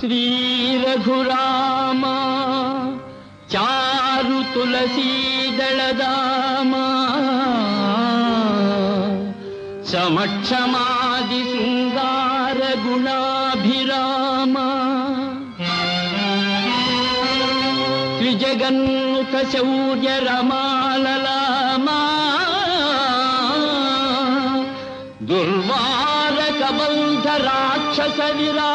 శ్రీ రఘురామ చారు తులసీదళదామ సమక్షమాది శృంగార గుణాభిరామ త్రిజగన్ముఖ శౌర్య రమాలలామా దుర్వార కబంధ రాక్షస విరా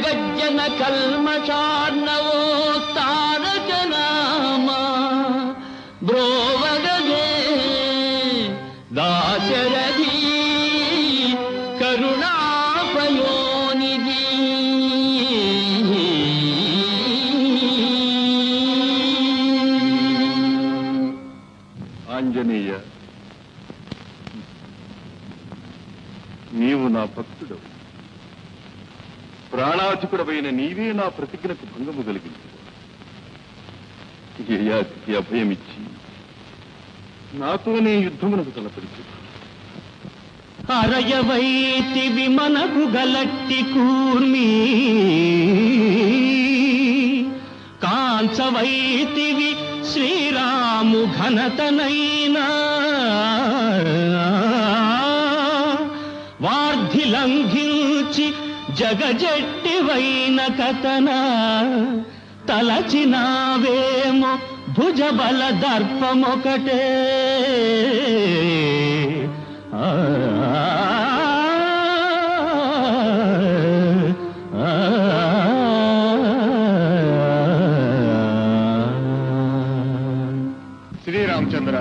ಜಗಜ್ಜನ ಕಲ್ಮಷಾರ್ಣವೋ ತಾರಕ ನಾಮ ಬ್ರೋವಗದೆ ದಾಶರಥಿ ಕರುಣಾಪಯೋನಿಧಿ ಆಂಜನೇಯ ನೀವು ನಾ ಭಕ್ತುಡವು ప్రాణాధికుడవైన నీవే నా ప్రతిజ్ఞకు భంగము కలిగింది యయాతికి అభయమిచ్చి నాతోనే యుద్ధమునకు తలపరిచి అరయవైతివి మనకు గలట్టి కూర్మి. కాంచవైతివి శ్రీరాము ఘనతనైనా. వార్ధి లంఘించి జగజెట్టివైన కథన తలచినావేమో భుజబల దర్పమొకటే. ఆ. శ్రీరామచంద్ర